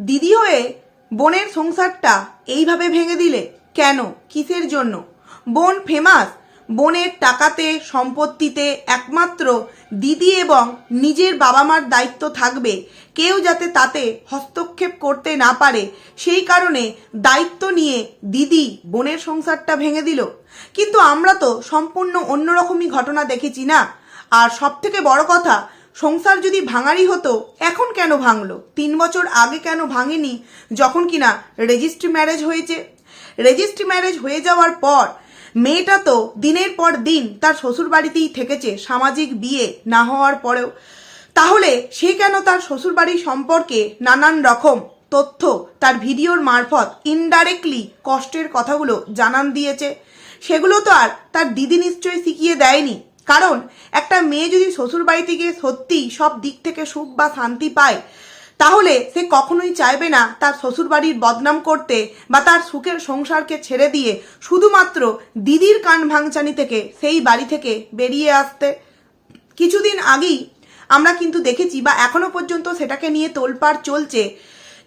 দিদি হয়ে বোনের সংসারটা এইভাবে ভেঙে দিলে কেন? কিসের জন্য? বোন ফেমাস বোনের টাকাতে, সম্পত্তিতে একমাত্র দিদি এবং নিজের বাবা মার দায়িত্ব থাকবে। কেউ যাতে তাতে হস্তক্ষেপ করতে না পারে, সেই কারণে দায়িত্ব নিয়ে দিদি বোনের সংসারটা ভেঙে দিল। কিন্তু আমরা তো সম্পূর্ণ অন্যরকমই ঘটনা দেখেছি না? আর সব থেকে বড় কথা সংসার যদি ভাঙারই হতো, এখন কেন ভাঙলো? তিন বছর আগে কেন ভাঙেনি, যখন কিনা রেজিস্ট্রি ম্যারেজ হয়েছে? রেজিস্ট্রি ম্যারেজ হয়ে যাওয়ার পর, মেয়েটা তো দিনের পর দিন তার শ্বশুর বাড়িতেই থেকেছে সামাজিক বিয়ে না হওয়ার পরেও। তাহলে সে কেন তার শ্বশুর বাড়ির সম্পর্কে নানান রকম তথ্য তার ভিডিওর মারফত ইনডাইরেক্টলি কষ্টের কথাগুলো জানান দিয়েছে? সেগুলো তো আর তার দিদি নিশ্চয়ই শিখিয়ে দেয়নি। কারণ, একটা মেয়ে যদি শ্বশুর বাড়িতে গিয়ে সত্যিই সব দিক থেকে সুখ বা শান্তি পায়, তাহলে সে কখনোই চাইবে না তার শ্বশুরবাড়ির বদনাম করতে বা তার সুখের সংসারকে ছেড়ে দিয়ে শুধুমাত্র দিদির কান ভাঙচানি থেকে সেই বাড়ি থেকে বেরিয়ে আসতে। কিছুদিন আগেই আমরা কিন্তু দেখেছি বা এখনও পর্যন্ত সেটাকে নিয়ে তোলপাড় চলছে।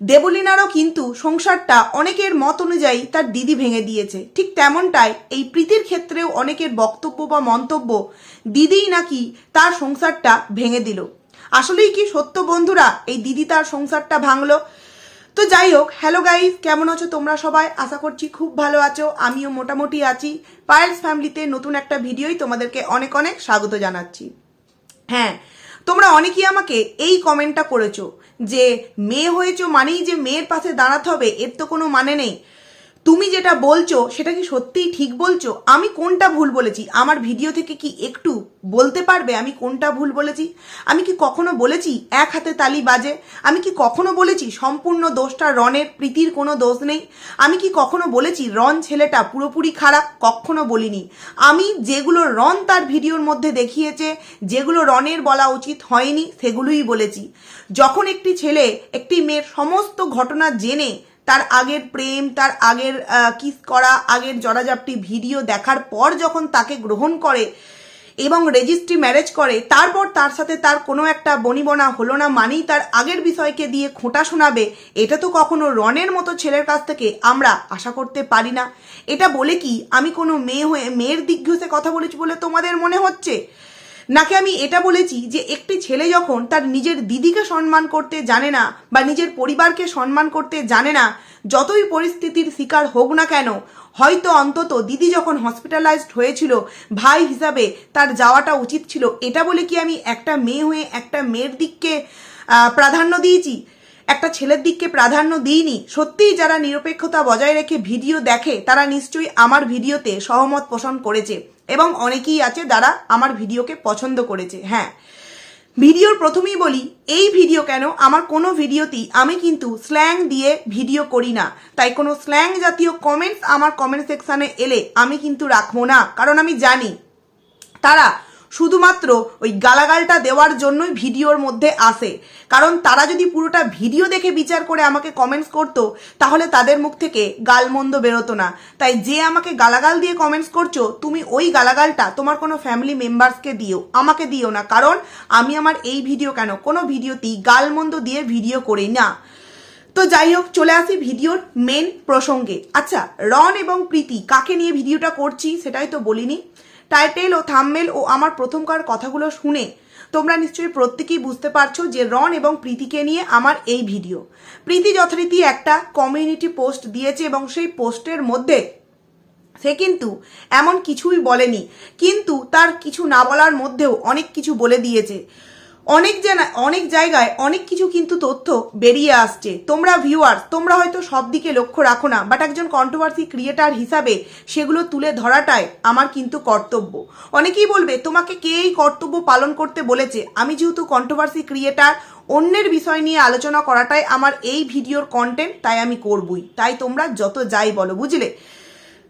দেবলিনারও কিন্তু সংসারটা অনেকের মত অনুযায়ী তার দিদি ভেঙে দিয়েছে। ঠিক তেমনটাই এই প্রীতির ক্ষেত্রেও অনেকের বক্তব্য বা মন্তব্য দিদিই নাকি তার সংসারটা ভেঙে দিল। আসলেই কি সত্য বন্ধুরা? এই দিদি তার সংসারটা ভাঙলো। তো যাই হোক, হ্যালো গাইস, কেমন আছো তোমরা সবাই? আশা করছি খুব ভালো আছো। আমিও মোটামুটি আছি। পায়েলস ফ্যামিলিতে নতুন একটা ভিডিওই তোমাদেরকে অনেক অনেক স্বাগত জানাচ্ছি। হ্যাঁ তোমরা অনেকেই আমাকে এই কমেন্টটা করেছ যে মেয়ে হয়েছ মানেই যে মেয়ের পাশে দাঁড়াতে হবে এর তো কোনো মানে নেই। তুমি যেটা বলছো, সেটা কি সত্যিই ঠিক বলছো? আমি কোনটা ভুল বলেছি? আমার ভিডিও থেকে কি একটু বলতে পারবে আমি কোনটা ভুল বলেছি? আমি কি কখনো বলেছি এক হাতে তালি বাজে? আমি কি কখনো বলেছি সম্পূর্ণ দোষটা রনের প্রীতির কোনো দোষ নেই? আমি কি কখনো বলেছি রন ছেলেটা পুরোপুরি খারাপ? কখনো বলিনি। আমি যেগুলো রন তার ভিডিওর মধ্যে দেখিয়েছে, যেগুলো রনের বলা উচিত হয়নি, সেগুলোই বলেছি। যখন একটি ছেলে একটি মেয়ের সমস্ত ঘটনা জেনে তার আগের প্রেম, তার আগের কিস করা, আগের জড়াজাপটি ভিডিও দেখার পর যখন তাকে গ্রহণ করে এবং রেজিস্ট্রি ম্যারেজ করে, তারপর তার সাথে তার কোনো একটা বনিবনা হলো না মানেই তার আগের বিষয়কে দিয়ে খোঁটা শোনাবে, এটা তো কখনো রনের মতো ছেলের কাছ থেকে আমরা আশা করতে পারি না। এটা বলে কি, আমি কোনো মেয়ে হয়ে, মেয়ের দিক ঘুষে কথা বলেছি বলে তোমাদের মনে হচ্ছে? নাকি আমি এটা বলেছি যে একটি ছেলে যখন তার নিজের দিদিকে সম্মান করতে জানে না বা নিজের পরিবারকে সম্মান করতে জানে না, যতই পরিস্থিতির শিকার হোক না কেন, হয়তো অন্তত দিদি যখন হসপিটালাইজড হয়েছিল, ভাই হিসাবে তার যাওয়াটা উচিত ছিল। এটা বলে কি আমি একটা মেয়ে হয়ে একটা মেয়ের দিককে প্রাধান্য দিয়েছি? একটা ছেলের দিককে প্রাধান্য দিইনি? সত্যিই যারা নিরপেক্ষতা বজায় রেখে ভিডিও দেখে, তারা নিশ্চয়ই আমার ভিডিওতে সহমত পোষণ করেছে। এবং অনেকেই আছে যারা আমার ভিডিওকে পছন্দ করেছে হ্যাঁ। ভিডিওর প্রথমেই বলি, এই ভিডিও কেন? আমার কোনো ভিডিওতেই আমি কিন্তু স্ল্যাং দিয়ে ভিডিও করি না। তাই কোনো স্ল্যাং জাতীয় কমেন্টস আমার কমেন্ট সেকশানে এলে আমি কিন্তু রাখব না, কারণ আমি জানি তারা শুধুমাত্র ওই গালাগালটা দেওয়ার জন্যই ভিডিওর মধ্যে আসে। কারণ তারা যদি পুরোটা ভিডিও দেখে বিচার করে আমাকে কমেন্টস করতো, তাহলে তাদের মুখ থেকে গালমন্দ বেরোতো না। তাই যে আমাকে গালাগাল দিয়ে কমেন্টস করছ, তুমি ওই গালাগালটা তোমার কোনো ফ্যামিলি মেম্বার্সকে দিও, আমাকে দিও না। কারণ আমি আমার এই ভিডিও কেন? কোনো ভিডিওতেই গালমন্দ দিয়ে ভিডিও করি না। তো যাই হোক, চলে আসি ভিডিওর মেন প্রসঙ্গে। আচ্ছা রন এবং প্রীতি কাকে নিয়ে ভিডিওটা করছি সেটাই তো বলিনি। টাইটেল ও থাম্মেল ও আমার প্রথমকার কথাগুলো শুনে তোমরা নিশ্চয়ই প্রত্যেকেই বুঝতে পারছ যে রন এবং প্রীতিকে নিয়ে আমার এই ভিডিও। প্রীতি যথারীতি একটা কমিউনিটি পোস্ট দিয়েছে এবং সেই পোস্টের মধ্যে সে কিন্তু এমন কিছুই বলেনি। কিন্তু তার কিছু না বলার মধ্যেও অনেক কিছু বলে দিয়েছে। অনেক জানা অনেক জায়গায় অনেক কিছু কিন্তু তথ্য বেরিয়ে আসছে। তোমরা ভিউয়ার্স তোমরা হয়তো সব দিকে লক্ষ্য রাখো না বাট একজন কন্ট্রোভার্সি ক্রিয়েটার হিসাবে সেগুলো তুলে ধরাটাই আমার কিন্তু কর্তব্য। অনেকেই বলবে, তোমাকে কে এই কর্তব্য পালন করতে বলেছে? আমি যেহেতু কন্ট্রোভার্সি ক্রিয়েটার অন্যের বিষয় নিয়ে আলোচনা করাটাই আমার এই ভিডিওর কন্টেন্ট তাই আমি করবই। তাই তোমরা যত যাই বলো, বুঝলে?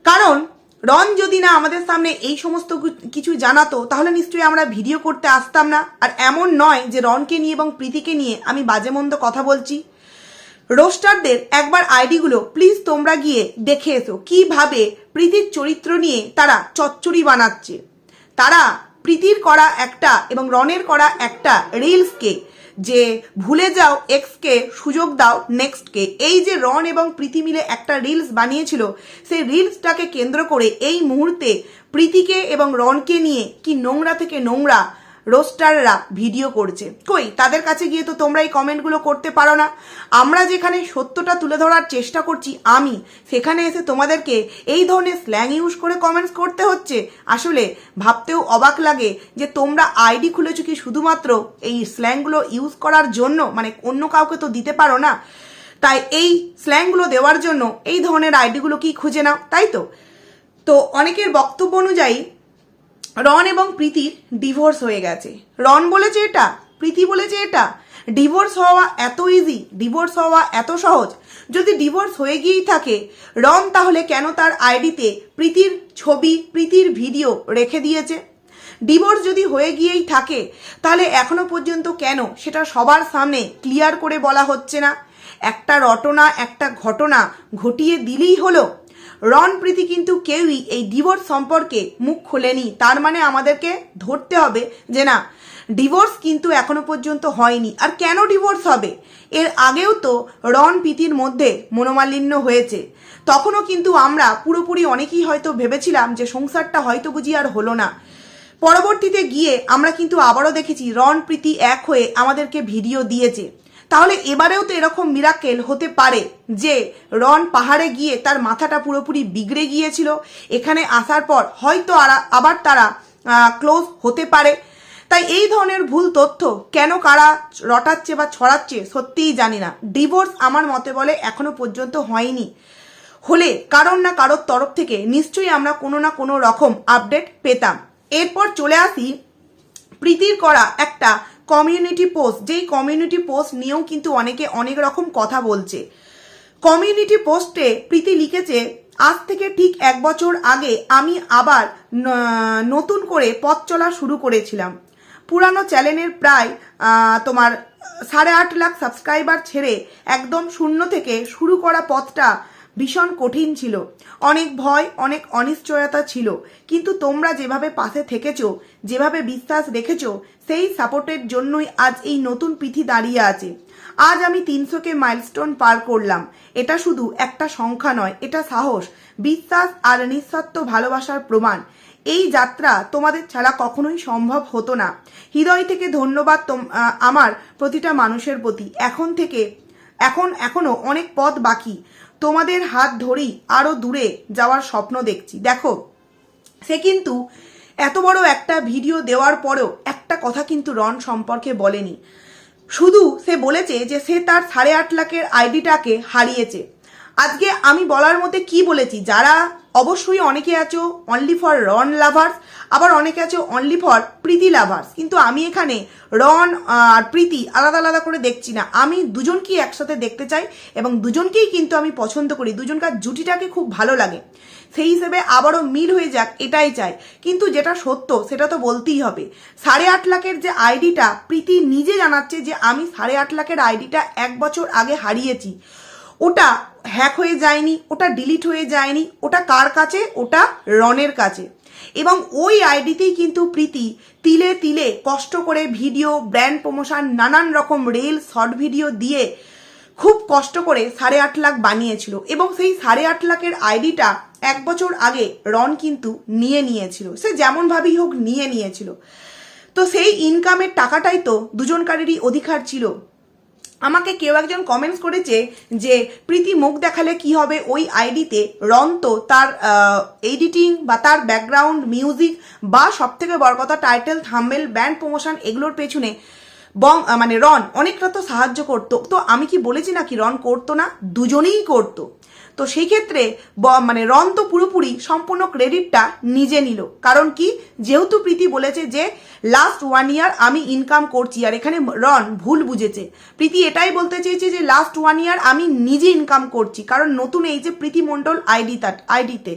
কারণ রন যদি না আমাদের সামনে এই সমস্ত কিছু জানাতো, তাহলে নিশ্চয়ই আমরা ভিডিও করতে আসতাম না। আর এমন নয় যে রনকে নিয়ে এবং প্রীতিকে নিয়ে আমি বাজে মন্দ কথা বলছি। রোস্টারদের একবার আইডিগুলো, প্লিজ তোমরা গিয়ে দেখে এসো, কীভাবে প্রীতির চরিত্র নিয়ে তারা চচ্চড়ি বানাচ্ছে? তারা প্রীতির করা একটা এবং রনের করা একটা রিলসকে যে ভুলে যাও এক্সকে সুযোগ দাও নেক্সটকে এই যে রন এবং প্রীতি মিলে একটা রিলস বানিয়েছিল, সেই রিলসটাকে কেন্দ্র করে এই মুহূর্তে প্রীতিকে এবং রনকে নিয়ে কি নোংরা থেকে নোংরা রোস্টাররা ভিডিও করছে। কই, তাদের কাছে গিয়ে তো তোমরা এই কমেন্টগুলো করতে পারো না। আমরা যেখানে সত্যটা তুলে ধরার চেষ্টা করছি, আমি সেখানে এসে তোমাদেরকে এই ধরনের স্ল্যাং ইউজ করে কমেন্টস করতে হচ্ছে। আসলে ভাবতেও অবাক লাগে যে তোমরা আইডি খুলেছো কি শুধুমাত্র এই স্ল্যাংগুলো ইউজ করার জন্য? মানে অন্য কাউকে তো দিতে পারো না। তাই এই স্ল্যাংগুলো দেওয়ার জন্য এই ধরনের আইডিগুলো কি খুঁজে নাও, তাই তো? তো অনেকের বক্তব্য অনুযায়ী রন এবং প্রীতির ডিভোর্স হয়ে গেছে। রন বলেছে এটা, প্রীতি বলেছে এটা। ডিভোর্স হওয়া এত ইজি ডিভোর্স হওয়া এত সহজ। যদি ডিভোর্স হয়ে গিয়েই থাকে, রন তাহলে কেন তার আইডিতে প্রীতির ছবি, প্রীতির ভিডিও রেখে দিয়েছে? ডিভোর্স যদি হয়ে গিয়েই থাকে, তাহলে এখনও পর্যন্ত কেন সেটা সবার সামনে ক্লিয়ার করে বলা হচ্ছে না? একটা রটনা, একটা ঘটনা ঘটিয়ে দিলেই হলো রন প্রীতি কিন্তু কেউই এই ডিভোর্স সম্পর্কে মুখ খোলেনি। তার মানে আমাদেরকে ধরতে হবে যে না ডিভোর্স কিন্তু এখনও পর্যন্ত হয়নি। আর কেন ডিভোর্স হবে? এর আগেও তো রন প্রীতির মধ্যে মনোমালিন্য হয়েছে। তখনও কিন্তু আমরা পুরোপুরি অনেকেই হয়তো ভেবেছিলাম যে সংসারটা হয়তো বুঝি আর হলো না। পরবর্তীতে গিয়ে আমরা কিন্তু আবারও দেখেছি রন প্রীতি এক হয়ে আমাদেরকে ভিডিও দিয়েছে। তাহলে এবারেও তো এরকম মিরাকেল হতে পারে যে রন পাহাড়ে গিয়ে তার মাথাটা পুরোপুরি বিগড়ে গিয়েছিল। এখানে আসার পর হয়তো আবার তারা ক্লোজ হতে পারে। তাই এই ধরনের ভুল তথ্য কেন কারা রটাচ্ছে বা ছড়াচ্ছে সত্যিই জানি না। ডিভোর্স আমার মতে বলে এখনও পর্যন্ত হয়নি। হলে কারণ না কারোর তরফ থেকে নিশ্চয়ই আমরা কোনো না কোনো রকম আপডেট পেতাম। এরপর চলে আসি প্রীতির করা একটা কমিউনিটি পোস্ট যেই কমিউনিটি পোস্ট নিয়েও কিন্তু অনেকে অনেক রকম কথা বলছে। কমিউনিটি পোস্টে প্রীতি লিখেছে, আজ থেকে ঠিক এক বছর আগে আমি আবার নতুন করে পথ চলা শুরু করেছিলাম। পুরানো চ্যানেলের প্রায় তোমার সাড়ে আট লাখ সাবস্ক্রাইবার ছেড়ে একদম শূন্য থেকে শুরু করা পথটা ভীষণ কঠিন ছিল। অনেক ভয়, অনেক অনিশ্চয়তা ছিল। কিন্তু তোমরা যেভাবে পাশে থেকেছো, যেভাবে বিশ্বাস রেখেছো, সেই সাপোর্টের জন্যই আজ এই নতুন পিঠি দাঁড়িয়ে আছে। আজ আমি তিনশোকে মাইলস্টোন পার করলাম। এটা শুধু একটা সংখ্যা নয়, এটা সাহস, বিশ্বাস আর নিঃস্বার্থ ভালোবাসার প্রমাণ। এই যাত্রা তোমাদের ছাড়া কখনোই সম্ভব হতো না। হৃদয় থেকে ধন্যবাদ আমার প্রতিটা মানুষের প্রতি। এখন থেকে, এখন, এখনও অনেক পথ বাকি। তোমাদের হাত ধরেই আরও দূরে যাওয়ার স্বপ্ন দেখছি। দেখো, সে কিন্তু এত বড় একটা ভিডিও দেওয়ার পরেও একটা কথা কিন্তু রন সম্পর্কে বলেনি। শুধু সে বলেছে যে সে তার সাড়ে আট লাখের আইডিটাকে হারিয়েছে। আজকে আমি বলার মধ্যে কি বলেছি? যারা অবশ্যই অনেকে আছো অনলি ফর রন লাভার্স আবার অনেকে আছো অনলি ফর প্রীতি লাভার্স কিন্তু আমি এখানে রন আর প্রীতি আলাদা আলাদা করে দেখছি না। আমি দুজনকেই একসাথে দেখতে চাই এবং দুজনকেই কিন্তু আমি পছন্দ করি। দুজনকার জুটিটাকে খুব ভালো লাগে। সেই হিসেবে আবারও মিল হয়ে যাক, এটাই চাই। কিন্তু যেটা সত্য, সেটা তো বলতেই হবে। সাড়ে আট লাখের যে আইডিটা প্রীতি নিজে জানাচ্ছে যে আমি সাড়ে আট লাখের আইডিটা এক বছর আগে হারিয়েছি। ওটা হ্যাক হয়ে যায়নি, ওটা ডিলিট হয়ে যায়নি, ওটা কার কাছে? ওটা রনের কাছে। এবং ওই আইডিতেই কিন্তু প্রীতি তিলে তিলে কষ্ট করে ভিডিও ব্র্যান্ড প্রমোশন নানান রকম রেল শর্ট ভিডিও দিয়ে খুব কষ্ট করে সাড়ে আট লাখ বানিয়েছিল। এবং সেই সাড়ে আট লাখের আইডিটা এক বছর আগে রন কিন্তু নিয়ে নিয়েছিল। সে যেমনভাবেই হোক নিয়ে নিয়েছিল। তো সেই ইনকামের টাকাটাই তো দুজনকারেরই অধিকার ছিল। আমাকে কেউ একজন কমেন্টস করেছে যে, প্রীতি মুখ দেখালে কি হবে? ওই আইডিতে রন্ত তার এডিটিং বা তার ব্যাকগ্রাউন্ড মিউজিক বা সব থেকে বড় কথা টাইটেল থাম্বেল ব্যান্ড প্রমোশন এগুলোর পেছনে বং মানে রন অনেকটা তো সাহায্য করতো। তো আমি কি বলেছি নাকি রন করতো না? দুজনেই করতো। তো সেই ক্ষেত্রে মানে রন তো পুরোপুরি সম্পূর্ণ ক্রেডিটটা নিজে নিল। কারণ কি? যেহেতু প্রীতি বলেছে যে লাস্ট ওয়ান ইয়ার আমি ইনকাম করছি। আর এখানে রন ভুল বুঝেছে। প্রীতি এটাই বলতে চেয়েছে যে লাস্ট ওয়ান ইয়ার আমি নিজে ইনকাম করছি। কারণ নতুন এই যে প্রীতি মণ্ডল আইডি আইডিতে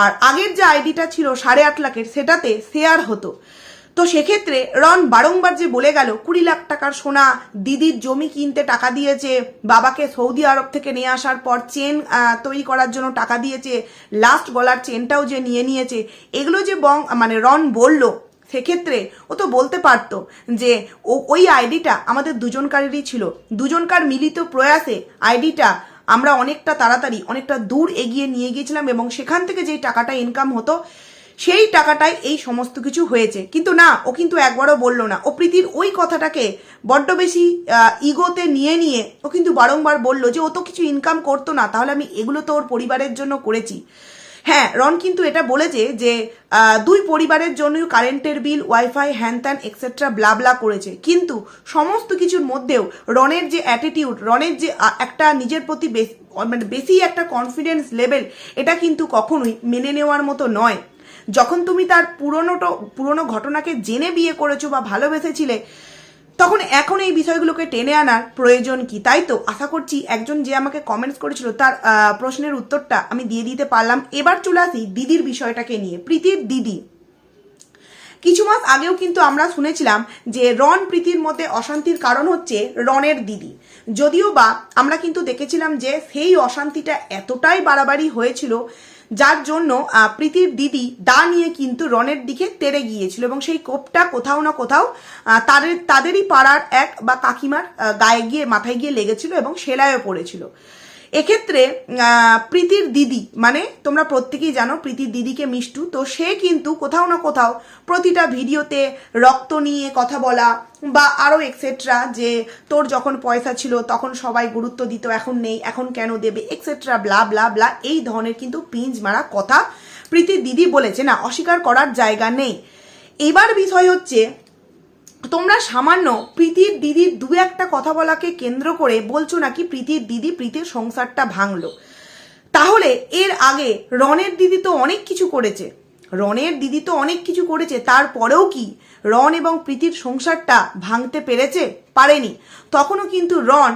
আর আগের যে আইডিটা ছিল সাড়ে আট লাখের, সেটাতে শেয়ার হতো। তো সেক্ষেত্রে রন বারংবার যে বলে গেল, কুড়ি লাখ টাকার সোনা, দিদির জমি কিনতে টাকা দিয়েছে, বাবাকে সৌদি আরব থেকে নিয়ে আসার পর চেন তৈরি করার জন্য টাকা দিয়েছে লাস্ট গলার চেনটাও যে নিয়ে নিয়েছে, এগুলো যে বং মানে রন বলল, সেক্ষেত্রে ও তো বলতে পারতো যে ওই আইডিটা আমাদের দুজনকারেরই ছিল। দুজনকার মিলিত প্রয়াসে আইডিটা আমরা অনেকটা তাড়াতাড়ি, অনেকটা দূর এগিয়ে নিয়ে গিয়েছিলাম এবং সেখান থেকে যেই টাকাটা ইনকাম হতো সেই টাকাটাই এই সমস্ত কিছু হয়েছে। কিন্তু না, ও কিন্তু একবারও বলল না। ও প্রীতির ওই কথাটাকে বড্ড বেশি ইগোতে নিয়ে নিয়ে ও কিন্তু বারংবার বলল যে, ও তো কিছু ইনকাম করতো না, তাহলে আমি এগুলো তো ওর পরিবারের জন্য করেছি। হ্যাঁ রন কিন্তু এটা বলেছে যে দুই পরিবারের জন্য কারেন্টের বিল, ওয়াইফাই, হ্যান ত্যান এক্সেট্রা ব্লাবলা করেছে। কিন্তু সমস্ত কিছুর মধ্যেও রনের যে অ্যাটিটিউড রনের যে একটা নিজের প্রতি মানে বেশি একটা কনফিডেন্স লেভেল এটা কিন্তু কখনোই মেনে নেওয়ার মতো নয়। যখন তুমি তার পুরনোটো পুরনো ঘটনাকে জেনে বিয়ে করেছ বা ভালোবেসেছিলে, তখন এখন এই বিষয়গুলোকে টেনে আনার প্রয়োজন কি? তাই তো আশা করছি একজন যে আমাকে কমেন্টস করেছিল তার প্রশ্নের উত্তরটা আমি দিয়ে দিতে পারলাম। এবার চলে আসি দিদির বিষয়টাকে নিয়ে। প্রীতির দিদি। কিছু মাস আগেও কিন্তু আমরা শুনেছিলাম যে রন প্রীতির মধ্যে অশান্তির কারণ হচ্ছে রনের দিদি। যদিও বা আমরা কিন্তু দেখেছিলাম যে সেই অশান্তিটা এতটাই বাড়াবাড়ি হয়েছিল যার জন্য প্রীতির দিদি দা নিয়ে কিন্তু রনের দিকে তেড়ে গিয়েছিল এবং সেই কোপটা কোথাও না কোথাও তাদের, তাদেরই পাড়ার এক বা কাকিমার গায়ে গিয়ে, মাথায় গিয়ে লেগেছিল এবং সেলাইও পড়েছিল। এক্ষেত্রে প্রীতির দিদি মানে তোমরা প্রত্যেকেই জানো প্রীতির দিদিকে মিষ্টু, তো সে কিন্তু কোথাও না কোথাও প্রতিটা ভিডিওতে রক্ত নিয়ে কথা বলা বা আরও এক্সেট্রা যে তোর যখন পয়সা ছিল তখন সবাই গুরুত্ব দিত, এখন নেই, এখন কেন দেবে এক্সেট্রা ব্লা ব্লা ব্লা এই ধরনের কিন্তু পিঞ্জ মারা কথা প্রীতির দিদি বলেছে। না, অস্বীকার করার জায়গা নেই। এবার বিষয় হচ্ছে তোমরা সামান্য প্রীতির দিদির দু একটা কথা বলাকে কেন্দ্র করে বলছো নাকি প্রীতির দিদি প্রীতির সংসারটা ভাঙলো? তাহলে এর আগে রনের দিদি তো অনেক কিছু করেছে। রনের দিদি তো অনেক কিছু করেছে, তারপরেও কি রন এবং প্রীতির সংসারটা ভাঙতে পেরেছে? পারেনি। তখনও কিন্তু রন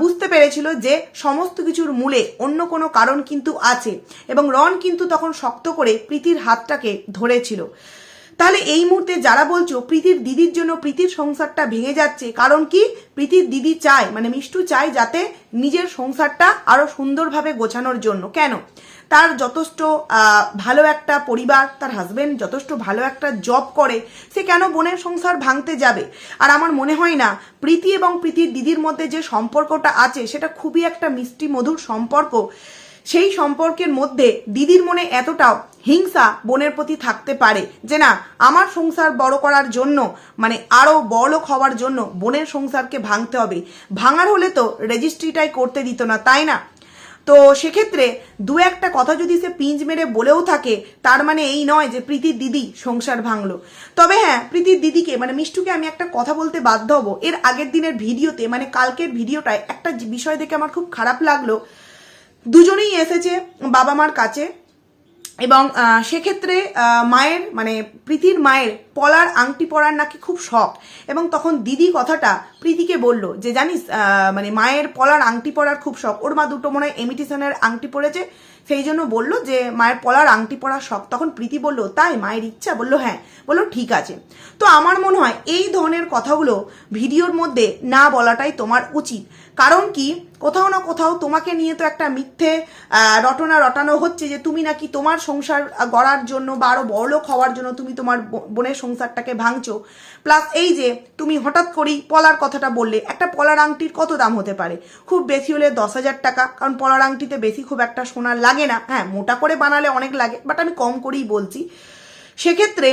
বুঝতে পেরেছিল যে সমস্ত কিছুর মূলে অন্য কোনো কারণ কিন্তু আছে এবং রন কিন্তু তখন শক্ত করে প্রীতির হাতটাকে ধরেছিল। তাহলে এই মুহূর্তে যারা বলছো প্রীতির দিদির জন্য প্রীতির সংসারটা ভেঙে যাচ্ছে, কারণ কি? প্রীতির দিদি চায় মানে মিষ্টু চায় যাতে নিজের সংসারটা আরও সুন্দরভাবে গোছানোর জন্য। কেন? তার যথেষ্ট ভালো একটা পরিবার, তার হাজবেন্ড যথেষ্ট ভালো একটা জব করে, সে কেন বোনের সংসার ভাঙতে যাবে? আর আমার মনে হয় না, প্রীতি এবং প্রীতির দিদির মধ্যে যে সম্পর্কটা আছে, সেটা খুবই একটা মিষ্টি মধুর সম্পর্ক। সেই সম্পর্কের মধ্যে দিদির মনে এতটাও হিংসা বোনের প্রতি থাকতে পারে। যে না, আমার সংসার বড় করার জন্য মানে আরও বড়লোক হওয়ার জন্য বোনের সংসারকে ভাঙতে হবে। ভাঙার হলে তো রেজিস্ট্রিটাই করতে দিত না, তাই না? তো সেক্ষেত্রে দু একটা কথা যদি সে পিঞ্জ মেরে বলেও থাকে, তার মানে এই নয় যে প্রীতির দিদি সংসার ভাঙলো। তবে হ্যাঁ প্রীতির দিদিকে মানে মিষ্টুকে আমি একটা কথা বলতে বাধ্য হব। এর আগের দিনের ভিডিওতে মানে কালকের ভিডিওটায় একটা বিষয় দেখে আমার খুব খারাপ লাগল। দুজনেই এসেছে বাবা মার কাছে এবং সেক্ষেত্রে মায়ের মানে প্রীতির মায়ের পলার আংটি পরার নাকি খুব শখ। এবং তখন দিদি কথাটা প্রীতিকে বলল যে, জানিস মানে মায়ের পলার আংটি পরার খুব শখ। ওর মা দুটো মনে হয় এমিটেশনের আংটি পরেছে। সেই জন্য বলল যে, মায়ের পলার আংটি পরার শখ। তখন প্রীতি বলল, তাই? মায়ের ইচ্ছা? বলল হ্যাঁ। বলল, ঠিক আছে। তো আমার মনে হয় এই ধরনের কথাগুলো ভিডিওর মধ্যে না বলাটাই তোমার উচিত। কারণ কি? কোথাও না কোথাও তোমাকে নিয়ে তো একটা মিথ্যে রটনা রটানো হচ্ছে যে, তুমি নাকি তোমার সংসার গড়ার জন্য বা আরও বড়লোক হওয়ার জন্য তুমি তোমার বোনের সংসারটাকে ভাঙছো। প্লাস এই যে তুমি হঠাৎ করেই পলার কথাটা বললে, একটা পলার আংটির কত দাম হতে পারে? খুব বেশি হলে দশ হাজার টাকা, কারণ পলার আংটিতে বেশি খুব একটা সোনার লাগে না। হ্যাঁ মোটা করে বানালে অনেক লাগে বাট আমি কম করেই বলছি। সেক্ষেত্রে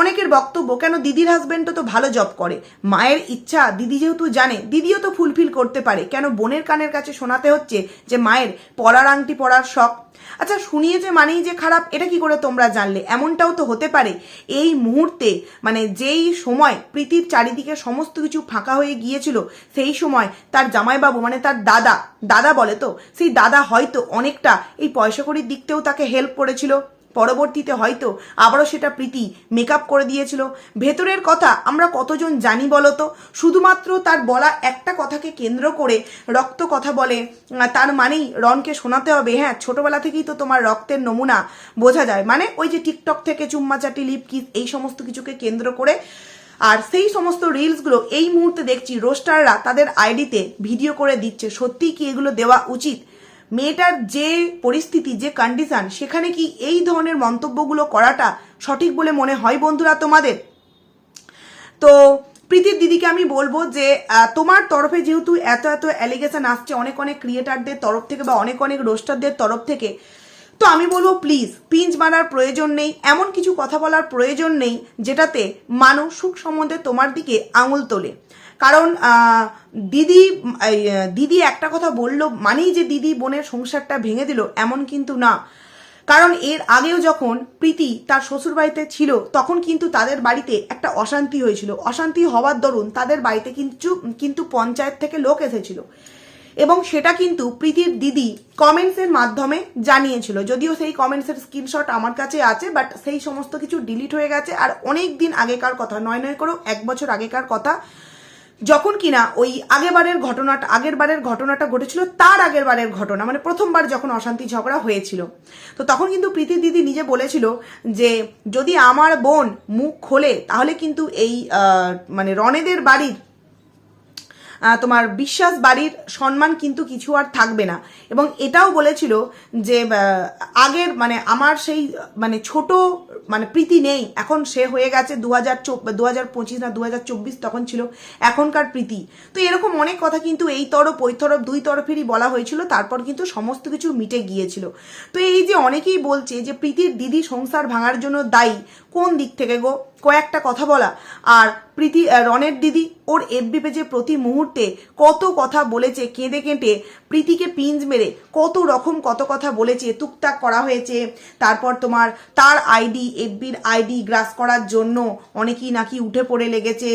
অনেকের বক্তব্য, কেন দিদির হাজব্যান্ডও তো ভালো জব করে? মায়ের ইচ্ছা, দিদি যেহেতু জানে, দিদিও তো ফুলফিল করতে পারে। কেন বোনের কানের কাছে শোনাতে হচ্ছে যে মায়ের পরার আংটি পরার শখ? আচ্ছা শুনিয়েছে মানেই যে খারাপ, এটা কি করে তোমরা জানলে? এমনটাও তো হতে পারে। এই মুহূর্তে মানে যেই সময় প্রীতির চারিদিকে সমস্ত কিছু ফাঁকা হয়ে গিয়েছিল, সেই সময় তার জামাইবাবু মানে তার দাদা দাদা বলে তো, সেই দাদা হয়তো অনেকটা এই পয়সা কড়ির দিকতেও তাকে হেল্প করেছিল। পরবর্তীতে হয়তো আবারও সেটা প্রীতি মেকআপ করে দিয়েছিল। ভেতরের কথা আমরা কতজন জানি বলো তো শুধুমাত্র তার বলা একটা কথাকে কেন্দ্র করে রক্ত কথা বলে। তার মানেই রনকে শোনাতে হবে। হ্যাঁ ছোটবেলা থেকেই তো তোমার রক্তের নমুনা বোঝা যায়। মানে ওই যে টিকটক থেকে চুম্মাচাটি লিপ কিস এই সমস্ত কিছুকে কেন্দ্র করে। আর সেই সমস্ত রিলসগুলো এই মুহূর্তে দেখছি রোস্টাররা তাদের আইডিতে ভিডিও করে দিচ্ছে। সত্যিই কি এগুলো দেওয়া উচিত? মেয়েটার যে পরিস্থিতি, যে কন্ডিশন সেখানে কি এই ধরনের মন্তব্যগুলো করাটা সঠিক বলে মনে হয় বন্ধুরা তোমাদের? তো প্রীতির দিদিকে আমি বলব যে তোমার তরফে যেহেতু এত এত অ্যালিগেশন আসছে, অনেক অনেক ক্রিয়েটারদের তরফ থেকে বা অনেক অনেক রোস্টারদের তরফ থেকে, তো আমি বলব প্লিজ পিঞ্চ মারার প্রয়োজন নেই, এমন কিছু কথা বলার প্রয়োজন নেই, যেটাতে মানুষ সুখ সম্বন্ধে তোমার দিকে আঙুল তোলে। কারণ দিদি দিদি একটা কথা বলল, মানেই যে দিদি বোনের সংসারটা ভেঙে দিল, এমন কিন্তু না। কারণ এর আগেও যখন প্রীতি তার শ্বশুর বাড়িতে ছিল, তখন কিন্তু তাদের বাড়িতে একটা অশান্তি হয়েছিল। অশান্তি হওয়ার দরুন তাদের বাড়িতে কিন্তু কিন্তু পঞ্চায়েত থেকে লোক এসেছিল। এবং সেটা কিন্তু প্রীতির দিদি কমেন্টসের মাধ্যমে জানিয়েছিল। যদিও সেই কমেন্টসের স্ক্রিনশট আমার কাছে আছে বাট সেই সমস্ত কিছু ডিলিট হয়ে গেছে। আর অনেক দিন আগেকার কথা, নয় নয় করেও এক বছর আগেকার কথা যখন কিনা ওই আগেরবারের ঘটনাটা আগের বারের ঘটনাটা ঘটেছিল, তার আগের বারের ঘটনা মানে প্রথমবার যখন অশান্তি ঝগড়া হয়েছিল। তো তখন কিন্তু প্রীতি দিদি নিজে বলেছিল যে, যদি আমার বোন মুখ খোলে, তাহলে কিন্তু এই মানে রনেদের বাড়ির তোমার বিশ্বাস বাড়ির সম্মান কিন্তু কিছু আর থাকবে না। এবং এটাও বলেছিল যে আগের মানে আমার সেই মানে ছোট মানে প্রীতি নেই। এখন সে হয়ে গেছে দু হাজার দু হাজার পঁচিশ না দু হাজার চব্বিশ তখন ছিল এখনকার প্রীতি। তো এরকম অনেক কথা কিন্তু এই তরফ, ওই তরফ, দুই তরফেরই বলা হয়েছিল। তারপর কিন্তু সমস্ত কিছু মিটে গিয়েছিল। তো এই যে অনেকেই বলছে যে, প্রীতির দিদি সংসার ভাঙার জন্য দায়ী, কোন দিক থেকে গো? কয়েকটা কথা বলা। আর প্রীতি রনের দিদি, ওর এফবি পেজে প্রতি মুহূর্তে কত কথা বলেছে, কেঁদে কেঁদে প্রীতিকে পিঞ্জ মেরে কত রকম কত কথা বলেছে, টুকটাক করা হয়েছে। তারপর তোমার, তার আইডি এফবির আইডি গ্রাস করার জন্য অনেকেই নাকি উঠে পড়ে লেগেছে।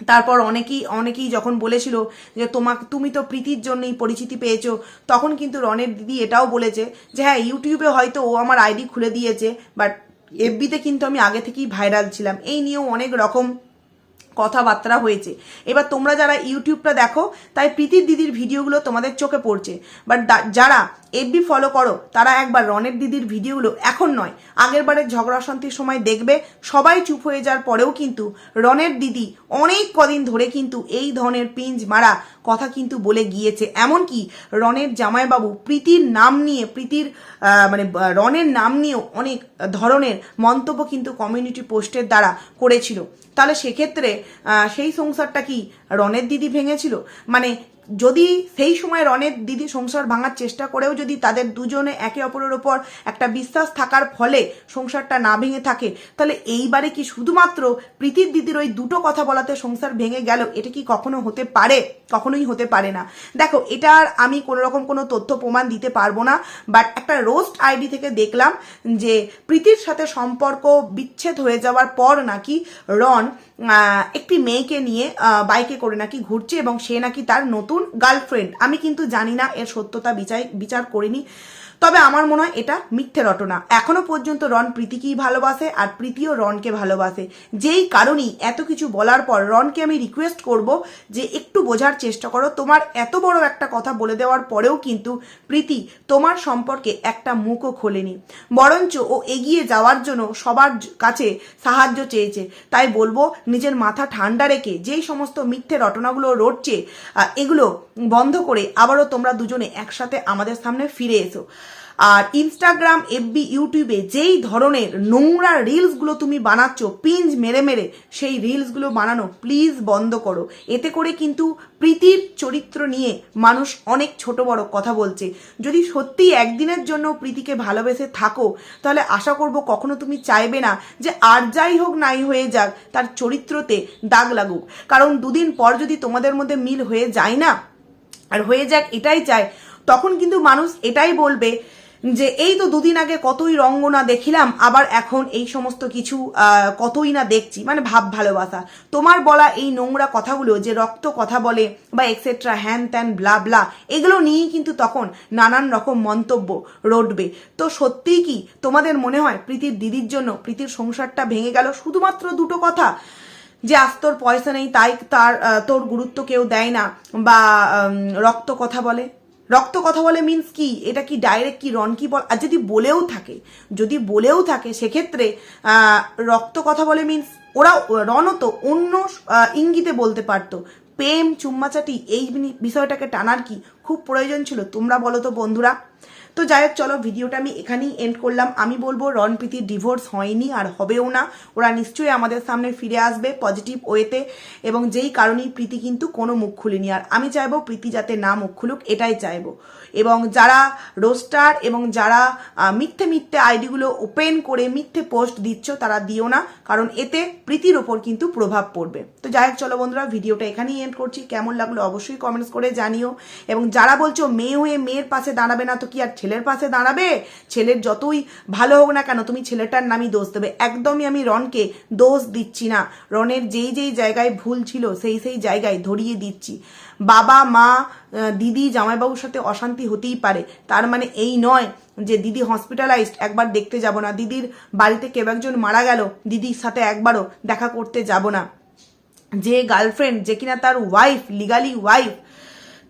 তারপর অনেকেই অনেকেই যখন বলেছিল যে তোমাকে, তুমি তো প্রীতির জন্যই পরিচিতি পেয়েছ, তখন কিন্তু রনের দিদি এটাও বলেছে যে হ্যাঁ ইউটিউবে হয়তো ও আমার আইডি খুলে দিয়েছে বাট এফবিতে কিন্তু আমি আগে থেকেই ভাইরাল ছিলাম। এই নিয়েও অনেক রকম কথাবার্তা হয়েছে। এবার তোমরা যারা ইউটিউবটা দেখো, তাই প্রীতির দিদির ভিডিওগুলো তোমাদের চোখে পড়ছে। বাট যারা এফবি ফলো করো, তারা একবার রনের দিদির ভিডিওগুলো এখন নয়, আগের বারের ঝগড়া শান্তির সময় দেখবে। সবাই চুপ হয়ে যাওয়ার পরেও কিন্তু রনের দিদি অনেক কদিন ধরে কিন্তু এই ধরনের পিঞ্জ মারা কথা কিন্তু বলে গিয়েছে। এমনকি রনের জামাইবাবু প্রীতির নাম নিয়ে, প্রীতির মানে রনের নাম নিয়েও অনেক ধরনের মন্তব্য কিন্তু কমিউনিটি পোস্টের দ্বারা করেছিল। তাহলে সেক্ষেত্রে সেই সংসারটা কি রনের দিদি ভেঙেছিল? মানে যদি সেই সময় রনের দিদি সংসার ভাঙার চেষ্টা করেও যদি তাদের দুজনে একে অপরের ওপর একটা বিশ্বাস থাকার ফলে সংসারটা না ভেঙে থাকে, তাহলে এইবারে কি শুধুমাত্র প্রীতির দিদির ওই দুটো কথা বলাতে সংসার ভেঙে গেল? এটা কি কখনো হতে পারে? কখনোই হতে পারে না। দেখো এটার আমি কোনো রকম কোনো তথ্য প্রমাণ দিতে পারব না বাট একটা রোস্ট আইডি থেকে দেখলাম যে প্রীতির সাথে সম্পর্ক বিচ্ছেদ হয়ে যাওয়ার পর নাকি রন একটি মেয়েকে নিয়ে বাইকে করে নাকি ঘুরছে এবং সে নাকি তার নতুন গার্লফ্রেন্ড আমি কিন্তু জানি না এর সত্যতা বিচার বিচার করিনি। তবে আমার মনে হয় এটা মিথ্যে রটনা। এখনও পর্যন্ত রন প্রীতিকেই ভালোবাসে আর প্রীতিও রনকে ভালোবাসে। যেই কারণেই এত কিছু বলার পর রনকে আমি রিকোয়েস্ট করব যে একটু বোঝার চেষ্টা করো। তোমার এত বড় একটা কথা বলে দেওয়ার পরেও কিন্তু প্রীতি তোমার সম্পর্কে একটা মুখও খোলেনি। বরঞ্চ ও এগিয়ে যাওয়ার জন্য সবার কাছে সাহায্য চেয়েছে। তাই বলব, নিজের মাথা ঠান্ডা রেখে যেই সমস্ত মিথ্যে রটনাগুলো রটছে এগুলো বন্ধ করে আবারও তোমরা দুজনে একসাথে আমাদের সামনে ফিরে এসো। আর ইনস্টাগ্রাম এফবি ইউটিউবে যেই ধরনের নোংরা রিলসগুলো তুমি বানাচ্ছ পিঞ্জ মেরে মেরে সেই রিলসগুলো বানানো প্লিজ বন্ধ করো। এতে করে কিন্তু প্রীতির চরিত্র নিয়ে মানুষ অনেক ছোট বড় কথা বলছে। যদি সত্যিই একদিনের জন্য প্রীতিকে ভালোবেসে থাকো, তাহলে আশা করব কখনো তুমি চাইবে না যে আর যাই হোক নাই হয়ে যাক, তার চরিত্রতে দাগ লাগুক। কারণ দুদিন পর যদি তোমাদের মধ্যে মিল হয়ে যায় না, আর হয়ে যাক এটাই চায়, তখন কিন্তু মানুষ এটাই বলবে যে এই তো দুদিন আগে কতই রঙ্গনা দেখিলাম, আবার এখন এই সমস্ত কিছু কতই না দেখছি। মানে ভাব ভালোবাসা। তোমার বলা এই নোংরা কথাগুলো যে রক্ত কথা বলে বা এক্সেট্রা হ্যান ত্যান ব্লা ব্লা এগুলো নিয়েই কিন্তু তখন নানান রকম মন্তব্য রটবে। তো সত্যিই কি তোমাদের মনে হয় প্রীতির দিদির জন্য প্রীতির সংসারটা ভেঙে গেল? শুধুমাত্র দুটো কথা। যে আজ তোর পয়সা নেই, তাই তার তোর গুরুত্ব কেউ দেয় না বা রক্ত কথা বলে। রক্ত কথা বলে মিন্স কি? এটা কি ডাইরেক্ট কি রন কি বল? আর যদি বলেও থাকে, যদি বলেও থাকে, সেক্ষেত্রে রক্ত কথা বলে মিন্স ওরা রনও তো অন্য ইঙ্গিতে বলতে পারতো। প্রেম, চুম্মাচাটি, এই বিষয়টাকে টানার কি খুব প্রয়োজন ছিল। তোমরা বলো তো বন্ধুরা। তো যাই হোক চলো ভিডিওটা আমি এখানেই এন্ড করলাম। আমি বলব, রণপ্রীতির ডিভোর্স হয়নি আর হবেও না। ওরা নিশ্চয়ই আমাদের সামনে ফিরে আসবে পজিটিভ ওয়েতে এবং যেই কারণেই প্রীতি কিন্তু কোনো মুখ খুলিনি। আর আমি চাইব প্রীতি যাতে না মুখ খুলুক, এটাই চাইব। এবং যারা রোস্টার এবং যারা মিথ্যে মিথ্যে আইডিগুলো ওপেন করে মিথ্যে পোস্ট দিচ্ছ, তারা দিও না। কারণ এতে প্রীতির ওপর কিন্তু প্রভাব পড়বে। তো যাই হোক চলো বন্ধুরা ভিডিওটা এখানেই এন্ড করছি। কেমন লাগল অবশ্যই কমেন্টস করে জানিও। এবং যারা বলছো, মেয়ে হয়ে মেয়ের পাশে দাঁড়াবে না তো কি আর ছেলের পাশে দাঁড়াবে? ছেলের যতই ভালো হোক না কেন, তুমি ছেলেটার নামই দোষ দেবে। একদমই আমি রনকে দোষ দিচ্ছি না। রনের যেই যেই জায়গায় ভুল ছিল, সেই সেই জায়গায় ধরিয়ে দিচ্ছি। বাবা, মা দিদি, জামাইবাবুর সাথে অশান্তি হতেই পারে। তার মানে এই নয় যে দিদি হসপিটালাইজড একবার দেখতে যাব না। দিদির বাড়িতে কেউ একজন মারা গেল, দিদির সাথে একবারও দেখা করতে যাব না। যে গার্লফ্রেন্ড যে কিনা তার ওয়াইফ লিগালি ওয়াইফ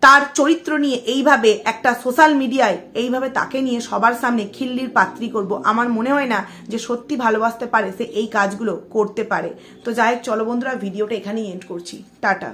তার চরিত্র নিয়ে এইভাবে একটা সোশ্যাল মিডিয়ায় এইভাবে তাকে নিয়ে সবার সামনে খিল্লির পাত্রী করব, আমার মনে হয় না যে সত্যি ভালোবাসতে পারে সে এই কাজগুলো করতে পারে। তো যাই হোক, চলো বন্ধুরা, ভিডিওটা এখানেই এন্ড করছি। টাটা।